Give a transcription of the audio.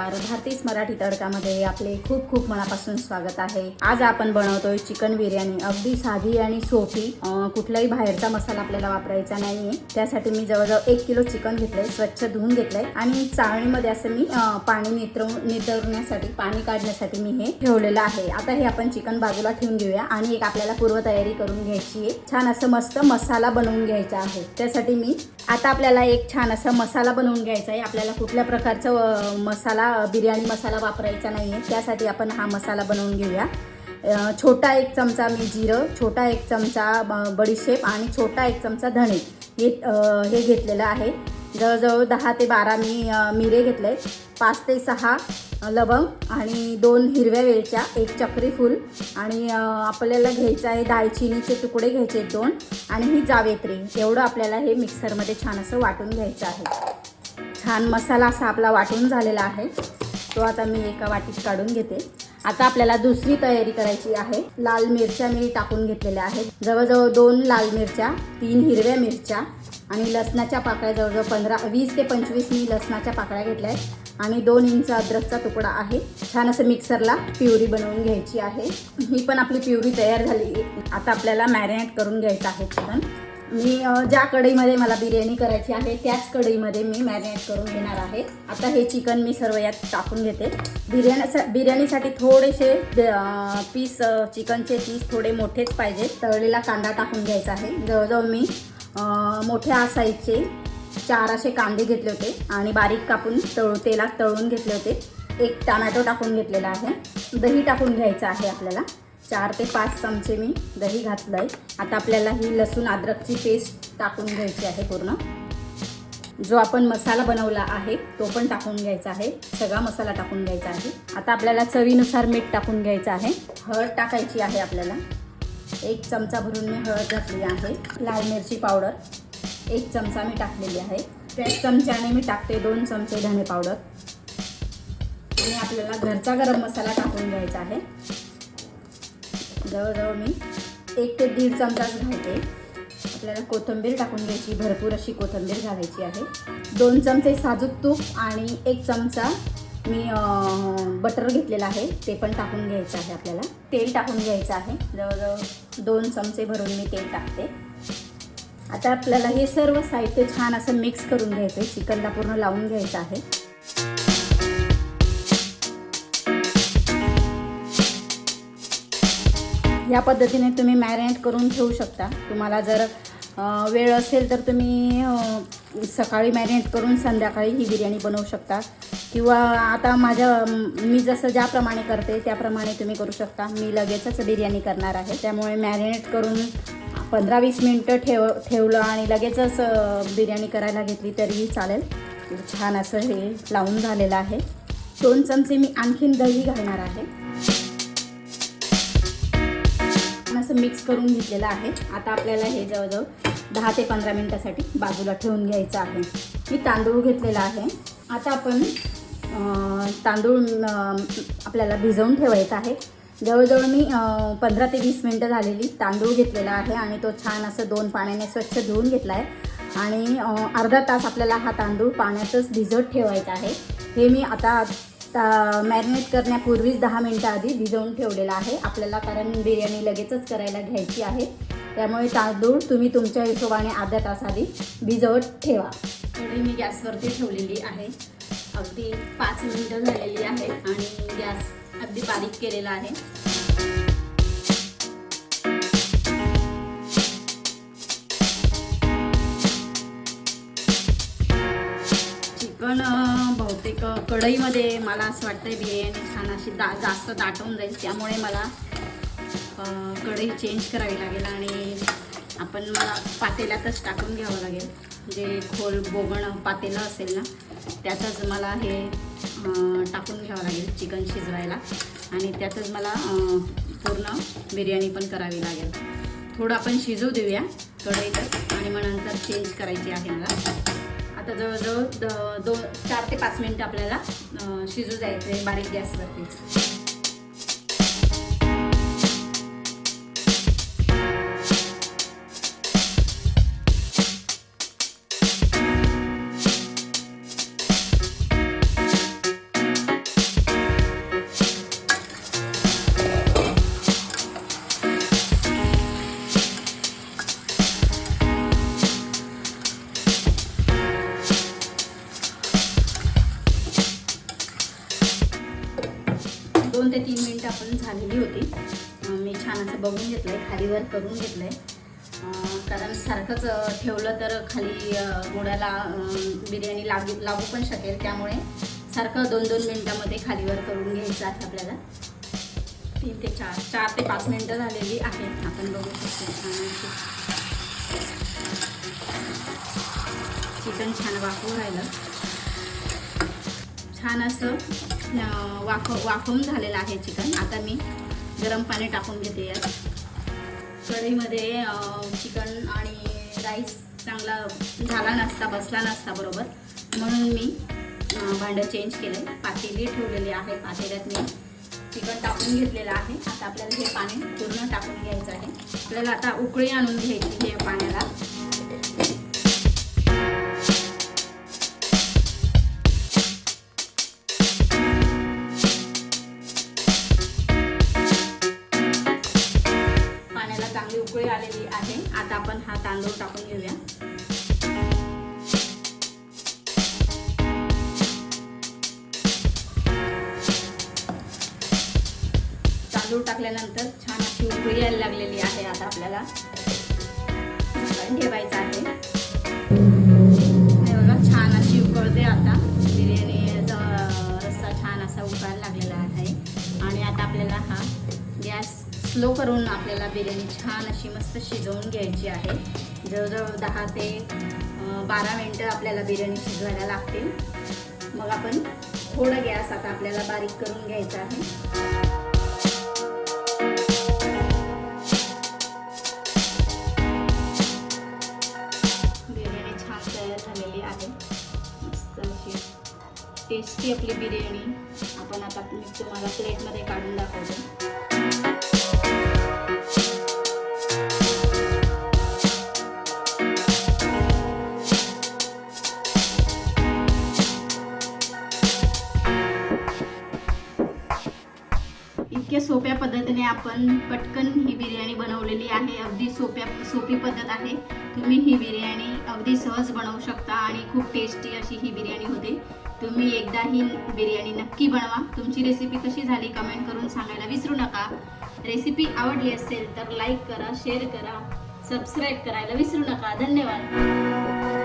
नमस्कार. भारतीस मराठी तडकामध्ये आपले खूप खूप मनापासून स्वागत आहे. आज आपण बनवतोय चिकन बिर्याणी. अगदी साधी आणि सोपी. कुठलाही बाहेरचा मसाला आपल्याला वापरायचा नाहीये. त्यासाठी मी जवळजवळ एक किलो चिकन घेतलंय स्वच्छ धुवून घेतलंय. आणि चाळणीमध्ये असं मी पाणी नितरवून नितरण्यासाठी पाणी काढण्यासाठी मी हे ठेवलेलं आहे. आता हे आपण चिकन बाजूला ठेवून घेऊया आणि एक आपल्याला पूर्वतयारी करून घ्यायची आहे. छान असं मस्त मसाला बनवून घ्यायचा आहे. त्यासाठी मी आता आपल्याला एक छान असा मसाला बनवून घ्यायचा आहे. आपल्याला कुठल्या प्रकारचा मसाला अ, बिर्याणी मसाला वापरायचा नाही आहे त्यासाठी आपण हा मसाला बनवून घेऊया. छोटा एक चमचा मी जिरं छोटा एक चमचा बडीशेप आणि छोटा एक चमचा धणे. हे हे घेतलेलं आहे. जवळजवळ दहा ते बारा मी मिरे घेतले पाच ते सहा लवंग आणि दोन हिरव्या वेलच्या एक चक्री फूल आणि आपल्याला घ्यायचं आहे दालचिनीचे तुकडे घ्यायचे आहेत दोन आणि ही जावेत्री. एवढं आपल्याला हे मिक्सरमध्ये छान असं वाटून घ्यायचं आहे. छान मसाला असा आपला वाटून झालेला आहे. तो आता मी एका वाटीत काढून घेते. आता आपल्याला दुसरी तयारी करायची आहे. लाल मिरच्या मी टाकून घेतलेल्या आहेत. जवळजवळ दोन लाल मिरच्या तीन हिरव्या मिरच्या आणि लसणाच्या पाकळ्या जवळजवळ पंधरा वीस ते पंचवीस मी लसणाच्या पाकळ्या घेतल्या आहेत. आणि दोन इंच अद्रकचा तुकडा आहे. छान असं मिक्सरला प्युरी बनवून घ्यायची आहे. ही पण आपली प्युरी तयार झाली. आता आपल्याला मॅरिनेट करून घ्यायचं आहे चिकन. मी ज्या कढईमध्ये मला बिर्याणी करायची आहे त्याच कढईमध्ये मी मॅरिनेट करून घेणार आहे. आता हे चिकन मी सर्व यात टाकून घेते. बिर्याणीसा बिर्याणीसाठी थोडेसे पीस चिकनचे पीस थोडे मोठेच पाहिजे तळलेला कांदा टाकून घ्यायचा आहे. जवळजवळ मी मोठ्या साईजचे चार असे कांदे घेतले होते आणि बारीक कापून तळू तेलात तळून घेतले होते. एक टमॅटो टाकून घेतलेला आहे. दही टाकून घ्यायचं आहे आपल्याला. चार ते पाच चमचे मी दही घातलं आहे आता आपल्याला ही लसूण अद्रकची पेस्ट टाकून घ्यायची आहे पूर्ण. जो आपण मसाला बनवला आहे तो पण टाकून घ्यायचा आहे. सगळा मसाला टाकून घ्यायचा आहे. आता आपल्याला चवीनुसार मीठ टाकून घ्यायचं आहे. हळद टाकायची आहे आपल्याला. एक चमचा भरून मी हळद घातली आहे. लाल मिरची पावडर. एक चमचा मी टाकलेली आहे. त्या चमच्याने मी टाकते दोन चमचे धणे पावडर. आणि आपल्याला घरचा गरम मसाला टाकून घ्यायचा आहे. जवळजवळ मी एक ते दीड चमचाच घालते. आपल्याला कोथिंबीर टाकून घ्यायची. भरपूर अशी कोथिंबीर घालायची आहे. दोन चमचे साजूक तूप आणि एक चमचा मी बटर घेतलेला आहे. ते पण टाकून घ्यायचं आहे आपल्याला. तेल टाकून घ्यायचं आहे. जवळजवळ दोन चमचे भरून मी तेल टाकते. आता आपल्याला हे सर्व साहित्य छान असं मिक्स करून घ्यायचं आहे चिकनला पूर्ण लावून घ्यायचं आहे. या पद्धतीने तुम्ही मॅरिनेट करून ठेवू शकता. तुम्हाला जर वेळ असेल तर तुम्ही सकाळी मॅरिनेट करून संध्याकाळी ही बिर्याणी बनवू शकता. किंवा आता माझ्या मी जसं ज्याप्रमाणे करते त्याप्रमाणे तुम्ही करू शकता. मी लगेचच बिर्याणी करणार आहे. त्यामुळे मॅरिनेट करून पंधरा वीस मिनटं ठेव ठेवलं आणि लगेचच बिर्याणी करायला घेतली तरीही चालेल. छान असं हे लावून झालेलं आहे. दोन चमचे मी आणखीन दही घालणार आहे. असं मिक्स करून घेतलेलं आहे. आता आपल्याला हे जवळजवळ दहा ते पंधरा मिनटासाठी बाजूला ठेवून घ्यायचं आहे. मी तांदूळ घेतलेला आहे. आता आपण तांदूळ आपल्याला भिजवून ठेवायचा आहे. जवळजवळ मी पंधरा ते वीस मिनटं झालेली तांदूळ घेतलेला आहे आणि तो छान असं दोन पाण्याने स्वच्छ धुवून घेतला आहे. आणि अर्धा तास आपल्याला हा तांदूळ पाण्यातच भिजत ठेवायचा आहे. हे मी आता मॅरिनेट करण्यापूर्वीच दहा मिनटं आधी भिजवून ठेवलेला आहे. आपल्याला कारण बिर्याणी लगेचच करायला घ्यायची आहे. त्यामुळे तांदूळ तुम्ही तुमच्या हिशोबाने अर्ध्या तास आधी भिजवत ठेवा. थोडी मी गॅसवरती ठेवलेली आहे. अगदी पाच मिनटं झालेली आहे आणि गॅस अगदी बारीक केलेला आहे. पण बहुतेक कढईमध्ये मला असं वाटतंय बिर्याणी छान अशी दा जास्त दाटवून जाईल. त्यामुळे मला कढई चेंज करावी लागेल आणि आपण मला पातेल्यातच टाकून घ्यावं लागेल. जे खोल बोगण पातेलं असेल ना त्यातच मला हे टाकून घ्यावं लागेल चिकन शिजवायला. आणि त्यातच मला पूर्ण बिर्याणी पण करावी लागेल. थोडं आपण शिजू देऊया कढईतच आणि मग नंतर चेंज करायची आहे मला. आता जवळजवळ द- दोन चार ते पाच मिनटं आपल्याला शिजू जायचं आहे बारीक गॅसवरती. दोन ते तीन मिनटं आपण झालेली होती. मी छान असं बघून घेतलं आहे खालीवर करून घेतलं आहे कारण सारखंच ठेवलं तर खाली गोड्याला बिर्याणी लागू लागू पण शकेल. त्यामुळे सारखं दोन दोन मिनटामध्ये खालीवर करून घ्यायचं आहे आपल्याला. तीन ते चार चार ते पाच मिनटं झालेली आहेत. आपण बघू शकतो. चिकन छान वाफवून राहिलं. छान असं वाफ वाफवून झालेलं आहे चिकन. आता मी गरम पाणी टाकून घेते यात. कढईमध्ये चिकन आणि राईस चांगला झाला नसता बसला नसता बरोबर. म्हणून मी भांडं चेंज केलं पातेली ठेवलेली आहे. पातेल्यात मी चिकन टाकून घेतलेलं आहे. आता आपल्याला हे पाणी पूर्ण टाकून घ्यायचं आहे. आपल्याला आता उकळी आणून घ्यायची हे पाण्याला. तांदूळ टाकल्यानंतर छान अशी उकळी यायला लागलेली आहे आता आपल्याला. ठेवायचं आहे. हे बघा छान अशी उकळते आता. बिर्याणीचा रस्सा छान असा उकळायला लागलेला आहे. आणि आता आपल्याला हा गॅस स्लो करून आपल्याला बिर्याणी छान अशी मस्त शिजवून घ्यायची आहे. जवळजवळ दहा ते बारा मिनटं आपल्याला बिर्याणी शिजवायला लागतील. मग आपण थोडं गॅस आता आपल्याला बारीक करून घ्यायचा आहे. टेस्टी आपली बिर्याणी. आपण आता मी तुम्हाला प्लेटमध्ये काढून दाखवतो. इतक्या सोप्या पद्धतीने आपण पटकन ही बिर्याणी बनवलेली आहे. अगदी सोप्या सोपी पद्धत आहे. तुम्ही ही बिर्याणी अगदी सहज बनवू शकता आणि खूप टेस्टी अशी ही बिर्याणी होते. तुम्ही एकदा ही बिर्याणी नक्की बनवा. तुमची रेसिपी कशी झाली कमेंट करून सांगायला विसरू नका. रेसिपी आवडली असेल तर लाईक करा शेअर करा सबस्क्राईब करायला विसरू नका. धन्यवाद.